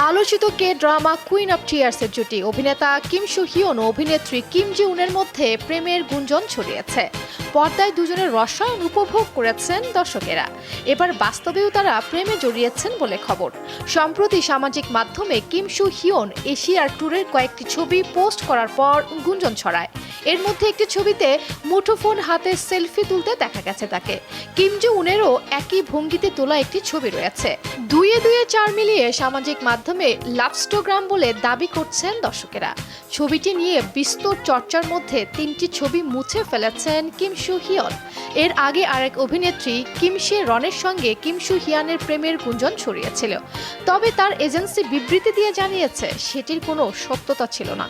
আলোচিত কে drama queen of টিয়ার্সের জুটি। অভিনেতা কিম সু হিয়ন ও অভিনেত্রী কিম জি উনের মধ্যে প্রেমের গুঞ্জন ছড়িয়েছে। পর্দায় দুজনের রসায়ন উপভোগ করেছেন দর্শকেরা। এবার বাস্তবেও তারা প্রেমে জড়িয়েছেন বলে খবর। সম্প্রতি সামাজিক মাধ্যমে কিম সু হিয়ন এশিয়ার ট্যুরের কয়েকটি ছবি পোস্ট করার পর গুঞ্জন ছড়ায়। এর মধ্যে একটি ছবিতে মুঠোফোন হাতে সেলফি তুলতে দেখা গেছে তাকে। কিম জো উনেরও একই ভঙ্গিতে তোলা একটি ছবি রয়েছে। দুয়ে দুয়ে চার মিলিয়ে সামাজিক মাধ্যমে লাভস্টোগ্রাম বলে দাবি করছেন দর্শকেরা। ছবিটি নিয়ে বিস্তর চর্চার মধ্যে তিনটি ছবি মুছে ফেলেছেন কিম সু হিয়ন এর আগে আরেক অভিনেত্রী কিম শে রনের সঙ্গে কিম সু হিয়ানের প্রেমের গুঞ্জন ছড়িয়েছিল। তবে তার এজেন্সি বিবৃতি দিয়ে জানিয়েছে, সেটির কোনো সত্যতা ছিল না।